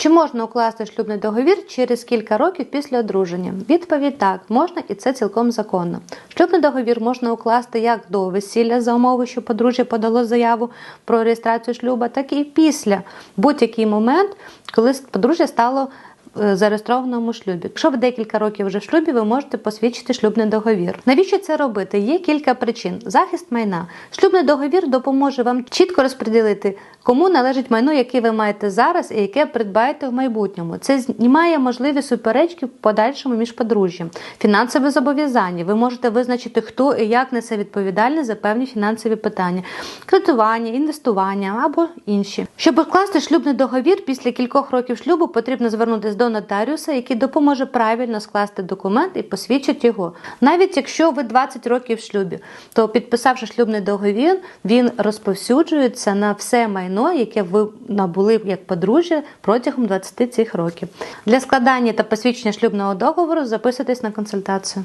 Чи можна укласти шлюбний договір через кілька років після одруження? Відповідь так, можна і це цілком законно. Шлюбний договір можна укласти як до весілля за умови, що подружжя подало заяву про реєстрацію шлюба, так і після будь-який момент, коли подружжя стало зареєстрованому шлюбі. Якщо ви декілька років вже в шлюбі, ви можете посвідчити шлюбний договір. Навіщо це робити? Є кілька причин. Захист майна. Шлюбний договір допоможе вам чітко розподілити, кому належить майно, яке ви маєте зараз і яке придбаєте в майбутньому. Це знімає можливі суперечки в подальшому між подружжям. Фінансове зобов'язання. Ви можете визначити, хто і як несе відповідальність за певні фінансові питання, кредитування, інвестування або інші. Щоб укласти шлюбний договір після кількох років шлюбу, потрібно звернутися до нотаріуса, який допоможе правильно скласти документ і посвідчить його. Навіть якщо ви 20 років в шлюбі, то підписавши шлюбний договір, він розповсюджується на все майно, яке ви набули як подружжя протягом 20 цих років. Для складання та посвідчення шлюбного договору записуйтесь на консультацію.